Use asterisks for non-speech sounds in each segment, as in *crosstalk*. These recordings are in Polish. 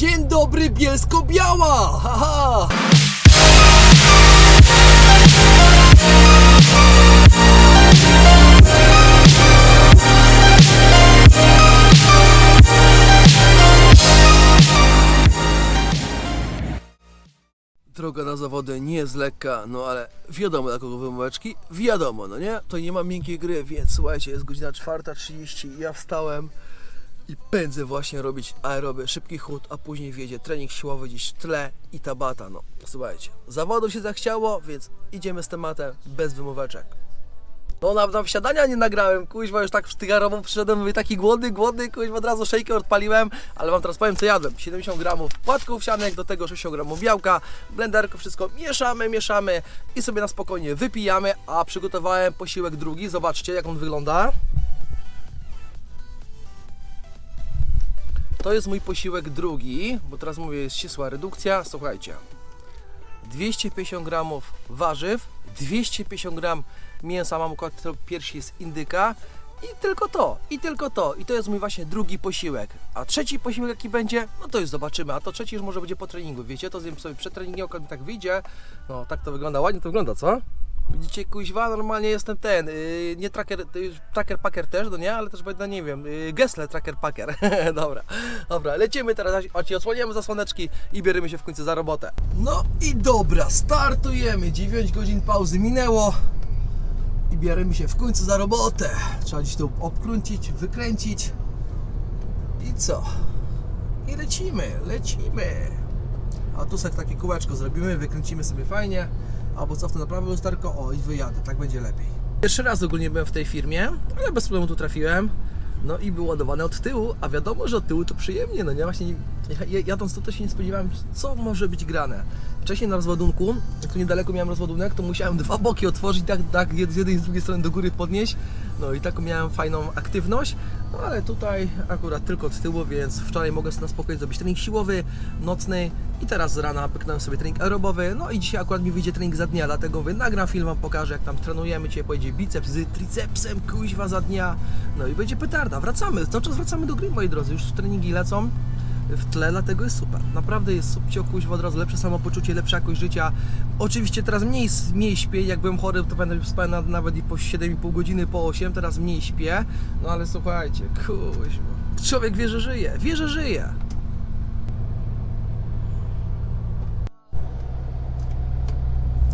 Dzień dobry Bielsko-Biała! Haha! Droga na zawody nie jest lekka, no ale wiadomo dla kogo wymóweczki, wiadomo, no nie? To nie ma miękkiej gry, więc słuchajcie, jest godzina 4.30, ja wstałem i pędzę właśnie robić aeroby, szybki chód, a później wjedzie trening siłowy gdzieś w tle i tabata, no słuchajcie, zawodu się zachciało, więc idziemy z tematem bez wymóweczek. No na, na wsiadania nie nagrałem, kuźwa, już tak w tygarową przyszedłem, mówię, taki głodny, głodny, kuźwa, od razu shaker odpaliłem, ale wam teraz powiem co jadłem. 70 gramów płatków sianek, do tego 60 gramów białka, blenderko, wszystko mieszamy, mieszamy i sobie na spokojnie wypijamy, a przygotowałem posiłek drugi, zobaczcie jak on wygląda. To jest mój posiłek drugi, bo teraz mówię, jest ścisła redukcja, słuchajcie. 250 gramów warzyw, 250 gram mięsa, mam to piersi jest indyka i tylko to, i tylko to. I to jest mój właśnie drugi posiłek. A trzeci posiłek jaki będzie, no to już zobaczymy. A to trzeci już może będzie po treningu, wiecie? To zjem sobie przed treningiem, akurat mi tak wyjdzie. No tak to wygląda, ładnie to wygląda, co? Widzicie, kuźwa, normalnie jestem ten, yy, nie tracker, tracker packer też, no nie, ale też będę, nie wiem, yy, Gessler tracker packer. *laughs* dobra, dobra, lecimy teraz, oci odsłaniamy zasłoneczki i bierzemy się w końcu za robotę. No i dobra, startujemy, 9 godzin pauzy minęło i bierzemy się w końcu za robotę. Trzeba gdzieś tu obkręcić, wykręcić i co? I lecimy, lecimy. A tu sobie takie kółeczko zrobimy, wykręcimy sobie fajnie. Albo co w to na prawe lusterko, o i wyjadę, tak będzie lepiej. Pierwszy raz ogólnie byłem w tej firmie, ale bez problemu tu trafiłem. No i był ładowany od tyłu, a wiadomo, że od tyłu to przyjemnie, no nie? Właśnie jadąc tu to się nie spodziewałem, co może być grane. Wcześniej na rozładunku, jak tu niedaleko miałem rozładunek, to musiałem dwa boki otworzyć, tak, tak z jednej i z drugiej strony do góry podnieść. No i taką miałem fajną aktywność, no ale tutaj akurat tylko od tyłu, więc wczoraj mogłem sobie na spokojnie zrobić trening siłowy, nocny. I teraz z rana pyknąłem sobie trening aerobowy, no i dzisiaj akurat mi wyjdzie trening za dnia, dlatego mówię, nagram film, wam pokażę jak tam trenujemy, dzisiaj pojedzie biceps z tricepsem, kuźwa za dnia, no i będzie petarda, wracamy, cały czas wracamy do gry moi drodzy, już treningi lecą, w tle, dlatego jest super. Naprawdę jest subcio, kuźwa, od razu lepsze samopoczucie, lepsza jakość życia. Oczywiście teraz mniej, mniej śpię, jak byłem chory, to będę spałem na- nawet i po 7,5 godziny, po 8, teraz mniej śpię. No ale słuchajcie, kuźwa, człowiek wie, że żyje, wie, że żyje.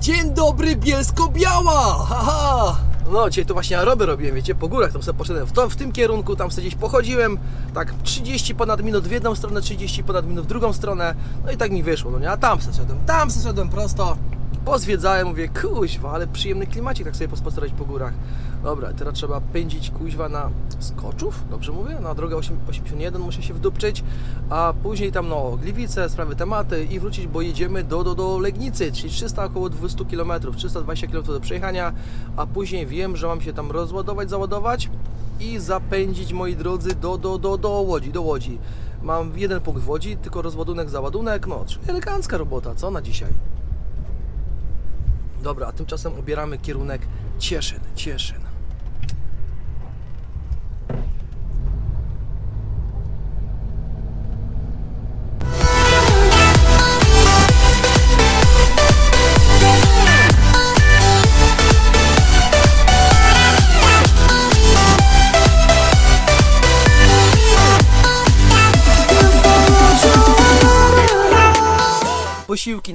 Dzień dobry Bielsko-Biała! Haha! No, dzisiaj to właśnie aeroby robiłem, wiecie, po górach, tam sobie poszedłem. W, to, w tym kierunku, tam sobie gdzieś pochodziłem, tak 30 ponad minut w jedną stronę, 30 ponad minut w drugą stronę, no i tak mi wyszło, no nie, a tam zeszedłem, tam zeszedłem prosto, pozwiedzałem, mówię, kuźwa, ale przyjemny klimacik tak sobie pospacerować po górach. Dobra, teraz trzeba pędzić kuźwa na Skoczów, dobrze mówię? Na drogę 8 81 muszę się wdupczyć, a później tam no Gliwice, sprawy tematy i wrócić, bo jedziemy do, do, do Legnicy, czyli 300 około 200 km, 320 km do przejechania, a później wiem, że mam się tam rozładować, załadować i zapędzić, moi drodzy, do, do, do, do Łodzi, do Łodzi. Mam jeden punkt w Łodzi, tylko rozładunek, załadunek, no, czyli elegancka robota, co na dzisiaj? Dobra, a tymczasem ubieramy kierunek Cieszyn, Cieszyn.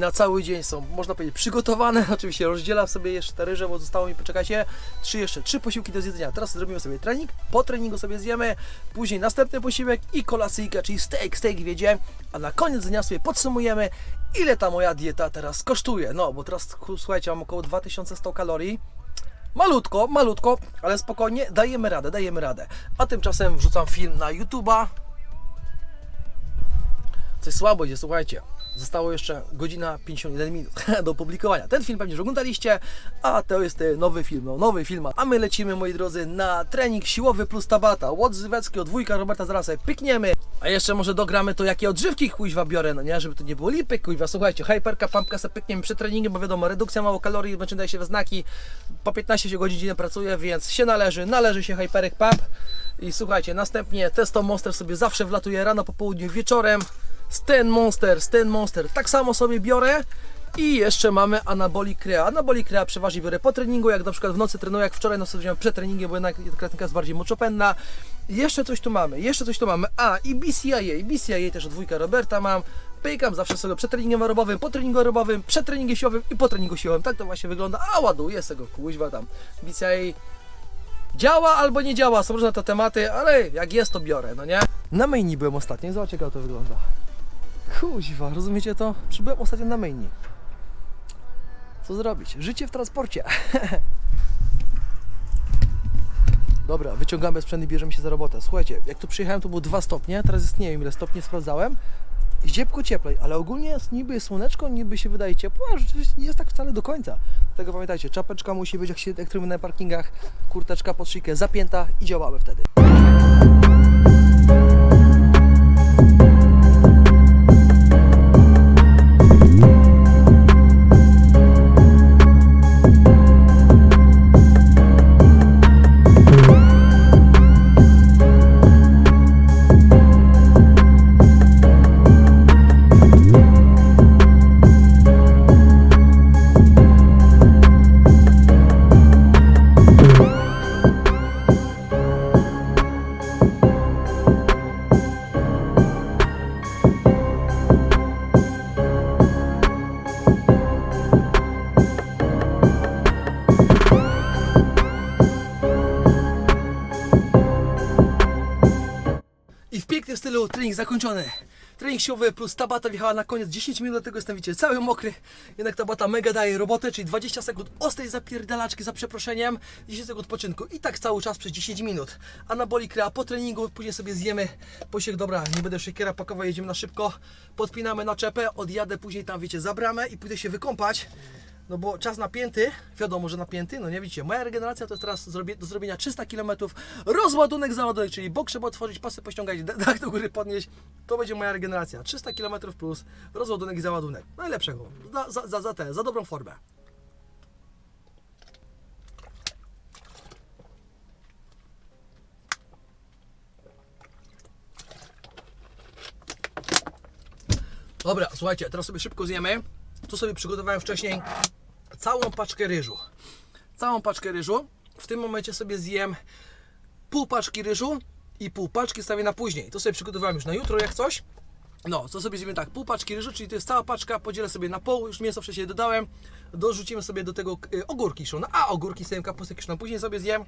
Na cały dzień są, można powiedzieć, przygotowane. *laughs* Oczywiście rozdzielam sobie jeszcze te ryże, bo zostało mi, poczekajcie, trzy jeszcze, trzy posiłki do zjedzenia. Teraz zrobimy sobie trening, po treningu sobie zjemy, później następny posiłek i kolacyjka, czyli steak, steak wiedzie, a na koniec dnia sobie podsumujemy, ile ta moja dieta teraz kosztuje. No, bo teraz, słuchajcie, mam około 2100 kalorii. Malutko, malutko, ale spokojnie, dajemy radę, dajemy radę. A tymczasem wrzucam film na YouTube'a, Coś słabo idzie, słuchajcie. Zostało jeszcze godzina 51 minut *laughs* do opublikowania. Ten film pewnie już oglądaliście, a to jest e, nowy film, no nowy film. A my lecimy, moi drodzy, na trening siłowy plus tabata. Łódź Zywecki, dwójka Roberta zaraz pykniemy. A jeszcze może dogramy to, jakie odżywki kuźwa biorę, no nie? Żeby to nie było lipy, kuźwa. Słuchajcie, hyperka, pumpka sobie pykniemy przed treningiem, bo wiadomo, redukcja mało kalorii, będzie daje się we znaki. Po 15 godzin dziennie pracuję, więc się należy, należy się hyperek pump. I słuchajcie, następnie testo monster sobie zawsze wlatuje rano, po południu, wieczorem. Sten Monster, Sten Monster. Tak samo sobie biorę. I jeszcze mamy Anabolic Crea. Anabolic Crea przeważnie biorę po treningu, jak na przykład w nocy trenuję, jak wczoraj nocy wziąłem przed treningiem, bo jednak kreatynka jest bardziej moczopędna. Jeszcze coś tu mamy, jeszcze coś tu mamy. A, i BCIA, BCIA też dwójka Roberta mam. Pykam zawsze sobie przed treningiem aerobowym, po treningu aerobowym, przed treningiem siłowym i po treningu siłowym. Tak to właśnie wygląda. A ładuję sobie go, kuźwa tam. BCIA działa albo nie działa, są różne te tematy, ale jak jest to biorę, no nie? Na maini byłem ostatnio, zobaczcie jak to wygląda. Kuźwa, rozumiecie to? Przybyłem ostatnio na maini. Co zrobić? Życie w transporcie. *laughs* Dobra, wyciągamy sprzęt i bierzemy się za robotę. Słuchajcie, jak tu przyjechałem, to było 2 stopnie, teraz jest nie wiem ile stopni, sprawdzałem. Ziepko cieplej, ale ogólnie jest niby słoneczko, niby się wydaje ciepło, a rzeczywiście nie jest tak wcale do końca. Dlatego pamiętajcie, czapeczka musi być, jak się jak na parkingach, kurteczka pod szyjkę zapięta i działamy wtedy. Stylu trening zakończony. Trening siłowy plus tabata wjechała na koniec 10 minut, dlatego jestem wiecie, cały mokry. Jednak tabata mega daje robotę, czyli 20 sekund ostrej zapierdalaczki za przeproszeniem, 10 sekund odpoczynku i tak cały czas przez 10 minut. Anaboli krea po treningu, później sobie zjemy posiłek, dobra, nie będę szykiera pakował, jedziemy na szybko, podpinamy naczepę, odjadę później tam wiecie za bramę i pójdę się wykąpać. No bo czas napięty, wiadomo, że napięty, no nie widzicie, moja regeneracja to jest teraz do zrobienia 300 km, rozładunek, załadunek, czyli bok trzeba otworzyć, pasy pościągać, dach do góry podnieść, to będzie moja regeneracja, 300 km plus rozładunek i załadunek, najlepszego, za, za, za, za tę, za dobrą formę. Dobra, słuchajcie, teraz sobie szybko zjemy. Tu sobie przygotowałem wcześniej całą paczkę ryżu. Całą paczkę ryżu. W tym momencie sobie zjem pół paczki ryżu i pół paczki stawię na później. To sobie przygotowałem już na jutro, jak coś. No, to sobie zjemy tak, pół paczki ryżu, czyli to jest cała paczka, podzielę sobie na pół, już mięso wcześniej dodałem, dorzucimy sobie do tego y, ogórki kiszone, a ogórki sobie kapustę kiszoną później sobie zjem.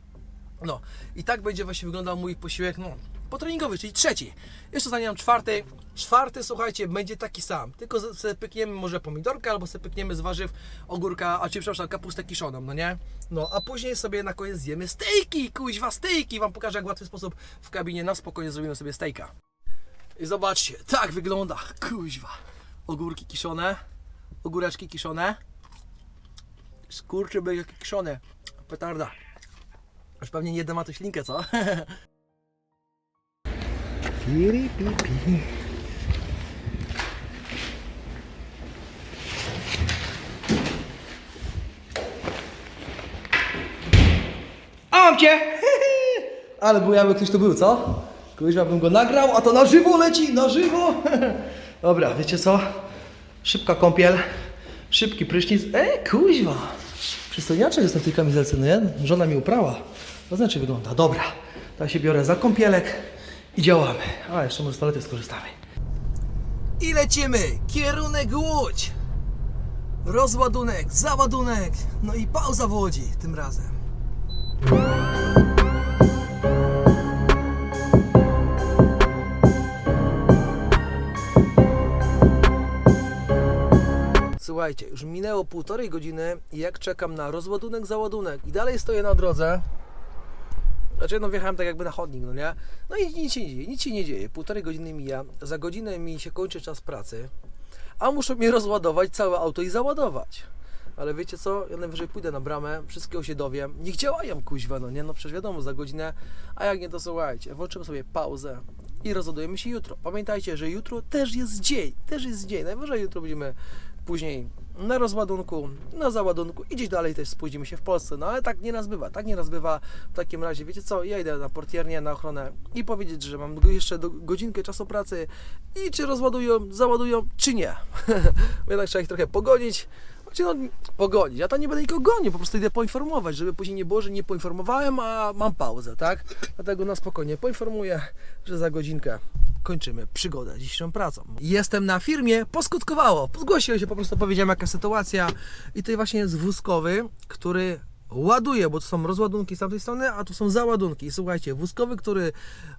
No i tak będzie właśnie wyglądał mój posiłek, no, potreningowy, czyli trzeci. Jeszcze zaniam czwarty. Czwarty, słuchajcie, będzie taki sam, tylko sobie pykniemy może pomidorka, albo sobie pykniemy z warzyw ogórka, a czy przepraszam, kapustę kiszoną, no nie? No, a później sobie na koniec zjemy stejki, kuźwa, stejki. Wam pokażę, jak w łatwy sposób w kabinie na spokojnie zrobimy sobie stejka. I zobaczcie, tak wygląda, kuźwa. Ogórki kiszone, ogóreczki kiszone. Skurczy by jakie kiszone, petarda. Już pewnie nie jeden ma tu ślinkę, co? *laughs* Piri, pi, pi. A mam cię! *laughs* Ale był jakby ktoś tu był, co? Kuźwa bym go nagrał, a to na żywo leci, na żywo! *laughs* Dobra, wiecie co? Szybka kąpiel, szybki prysznic. Ej, kuźwa! Przystojniaczek jestem w tej kamizelce, no nie? Żona mi uprała. To znaczy wygląda. Dobra, tak się biorę za kąpielek i działamy. A, jeszcze może z toalety skorzystamy. I lecimy! Kierunek Łódź! Rozładunek, załadunek, no i pauza w Łodzi tym razem. Słuchajcie, już minęło półtorej godziny i jak czekam na rozładunek, załadunek i dalej stoję na drodze. Znaczy, no wjechałem tak jakby na chodnik, no nie? No i nic się nie dzieje, nic się nie dzieje. Półtorej godziny mija, za godzinę mi się kończy czas pracy, a muszę mi rozładować całe auto i załadować. Ale wiecie co? Ja najwyżej pójdę na bramę, wszystkiego się dowiem. Niech działają kuźwa, no nie? No przecież wiadomo, za godzinę, a jak nie to słuchajcie, włączymy sobie pauzę i rozładujemy się jutro. Pamiętajcie, że jutro też jest dzień, też jest dzień. Najwyżej jutro będziemy później na rozładunku, na załadunku i gdzieś dalej też spóźnimy się w Polsce. No ale tak nieraz bywa, tak nieraz bywa. W takim razie, wiecie co, ja idę na portiernię, na ochronę i powiedzieć, że mam jeszcze godzinkę czasu pracy i czy rozładują, załadują, czy nie. *laughs* Jednak trzeba ich trochę pogonić. Znaczy, no, pogonić. Ja to nie będę nikogo gonił, po prostu idę poinformować, żeby później nie było, że nie poinformowałem, a mam pauzę, tak? Dlatego na spokojnie poinformuję, że za godzinkę kończymy przygodę dzisiejszą pracą. Jestem na firmie, poskutkowało. Zgłosiłem się, po prostu powiedziałem jaka sytuacja i tutaj właśnie jest wózkowy, który ładuje, bo to są rozładunki z tamtej strony, a tu są załadunki. I słuchajcie, wózkowy, który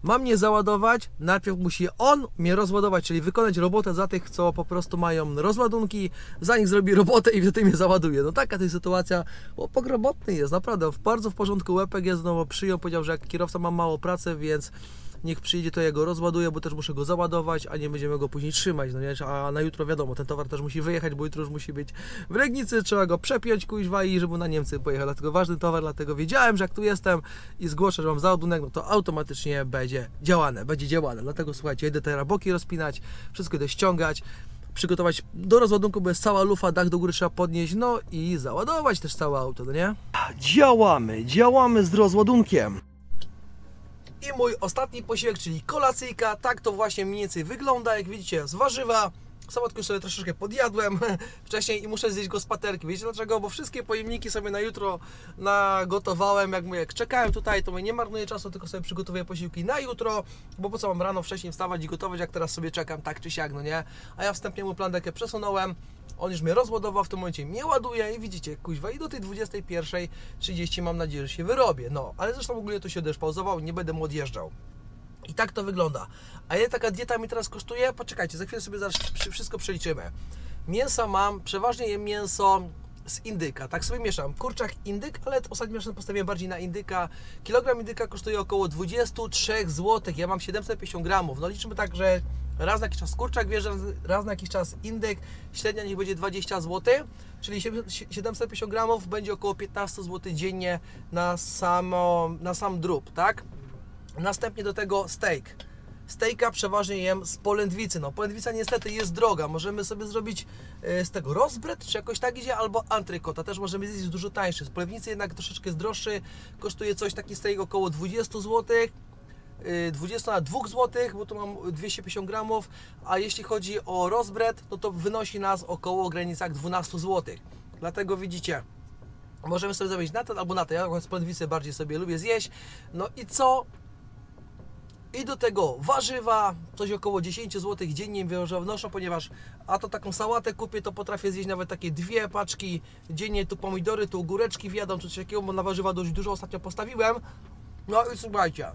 ma mnie załadować, najpierw musi on mnie rozładować, czyli wykonać robotę za tych, co po prostu mają rozładunki, za nich zrobi robotę i wtedy mnie załaduje. No taka to jest sytuacja, bo pogrobotny jest, naprawdę, bardzo w porządku. Łepek jest znowu przyjął, powiedział, że jak kierowca ma mało pracy, więc niech przyjdzie, to ja go rozładuję, bo też muszę go załadować, a nie będziemy go później trzymać, no nie? A na jutro wiadomo, ten towar też musi wyjechać, bo jutro już musi być w Legnicy, trzeba go przepiąć kuźwa i żeby na Niemcy pojechał, dlatego ważny towar, dlatego wiedziałem, że jak tu jestem i zgłoszę, że mam załadunek, no to automatycznie będzie działane, będzie działane, dlatego słuchajcie, idę te raboki rozpinać, wszystko idę ściągać, przygotować do rozładunku, bo jest cała lufa, dach do góry trzeba podnieść, no i załadować też całe auto, no nie? Działamy, działamy z rozładunkiem. I mój ostatni posiłek, czyli kolacyjka, tak to właśnie mniej więcej wygląda, jak widzicie, z warzywa. Sałatkę już sobie troszeczkę podjadłem *laughs* wcześniej i muszę zjeść go z paterki. Wiecie dlaczego? Bo wszystkie pojemniki sobie na jutro nagotowałem. Jak mówię, jak czekałem tutaj, to mówię, nie marnuję czasu, tylko sobie przygotowuję posiłki na jutro, bo po co mam rano wcześniej wstawać i gotować, jak teraz sobie czekam, tak czy siak, no nie? A ja wstępnie mu plandekę przesunąłem, on już mnie rozładował, w tym momencie mnie ładuje i widzicie, kuźwa, i do tej 21.30 mam nadzieję, że się wyrobię. No, ale zresztą ogólnie to się też pauzował, nie będę mu odjeżdżał. I tak to wygląda. A ile taka dieta mi teraz kosztuje? Poczekajcie, za chwilę sobie zaraz wszystko przeliczymy. Mięsa mam, przeważnie jem mięso z indyka, tak sobie mieszam. Kurczak indyk, ale ostatnio mieszam postawiłem bardziej na indyka. Kilogram indyka kosztuje około 23 zł. Ja mam 750 gramów. No liczymy tak, że raz na jakiś czas kurczak wjeżdża, raz na jakiś czas indyk. Średnia niech będzie 20 zł, czyli 750 gramów będzie około 15 zł dziennie na, samo, na sam drób, tak? Następnie do tego steak. Steaka przeważnie jem z polędwicy. No, polędwica niestety jest droga. Możemy sobie zrobić e, z tego rozbret, czy jakoś tak idzie, albo antrykota. Też możemy zjeść dużo tańszy. Z polędwicy jednak troszeczkę jest droższy. Kosztuje coś taki steak około 20 zł. y, 20 na 2 zł, bo tu mam 250 gramów, a jeśli chodzi o rozbret, no to wynosi nas około granicach 12 zł. Dlatego widzicie, możemy sobie zrobić na ten albo na ten. Ja z polędwicy bardziej sobie lubię zjeść. No i co? I do tego warzywa, coś około 10 zł dziennie wnoszę, ponieważ a to taką sałatę kupię, to potrafię zjeść nawet takie dwie paczki dziennie, tu pomidory, tu ogóreczki wjadą, czy coś takiego, bo na warzywa dość dużo ostatnio postawiłem. No i słuchajcie,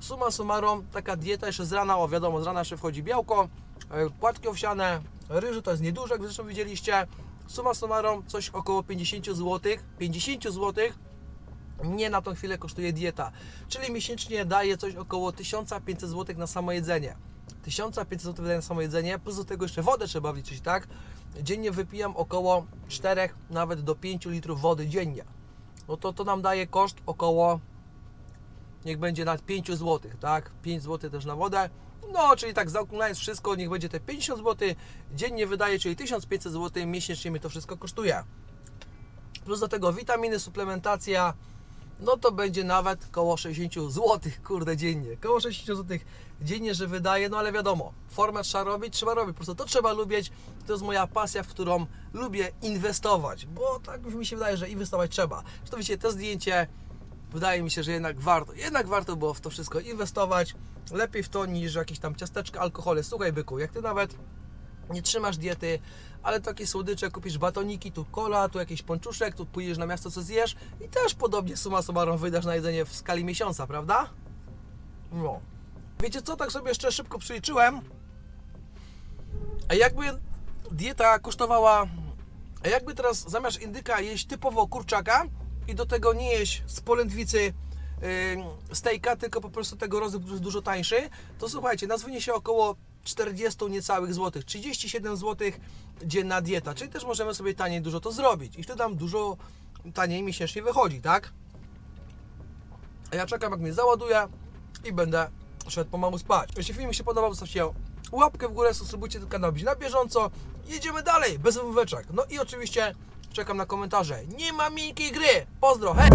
summa summarum, taka dieta jeszcze z rana, o wiadomo, z rana jeszcze wchodzi białko, e, płatki owsiane, ryży to jest nieduże, jak zresztą widzieliście. Summa summarum, coś około 50 zł, 50 zł mnie na tą chwilę kosztuje dieta, czyli miesięcznie daje coś około 1500 zł na samo jedzenie. 1500 zł wydaje na samo jedzenie, plus do tego jeszcze wodę trzeba wliczyć, tak? Dziennie wypijam około 4, nawet do 5 litrów wody dziennie. No to to nam daje koszt około, niech będzie nad 5 zł, tak? 5 zł też na wodę. No, czyli tak zaokrąglając wszystko, niech będzie te 50 zł dziennie wydaje, czyli 1500 zł miesięcznie mi to wszystko kosztuje. Plus do tego witaminy, suplementacja, no to będzie nawet koło 60 zł, kurde, dziennie. Koło 60 zł dziennie, że wydaje, no ale wiadomo, formę trzeba robić, trzeba robić, po prostu to trzeba lubić, to jest moja pasja, w którą lubię inwestować, bo tak mi się wydaje, że inwestować trzeba. Zresztą wiecie, to zdjęcie, wydaje mi się, że jednak warto, jednak warto było w to wszystko inwestować, lepiej w to niż jakieś tam ciasteczka, alkohole. Słuchaj byku, jak Ty nawet nie trzymasz diety, ale takie słodycze, kupisz batoniki, tu kola, tu jakiś ponczuszek, tu pójdziesz na miasto, co zjesz i też podobnie suma summarum wydasz na jedzenie w skali miesiąca, prawda? No. Wiecie co, tak sobie jeszcze szybko przeliczyłem, a jakby dieta kosztowała, a jakby teraz zamiast indyka jeść typowo kurczaka i do tego nie jeść z polędwicy yy, tylko po prostu tego rozryb, dużo tańszy, to słuchajcie, nas wyniesie około 40 niecałych złotych, 37 złotych dzienna dieta, czyli też możemy sobie taniej dużo to zrobić i wtedy nam dużo taniej miesięcznie wychodzi, tak? A ja czekam jak mnie załaduje i będę poszedł pomału spać. Jeśli film się podobał, zostawcie łapkę w górę, subskrybujcie ten kanał, być na bieżąco. Jedziemy dalej, bez wyweczek. No i oczywiście czekam na komentarze. Nie ma miękkiej gry. Pozdro, hej!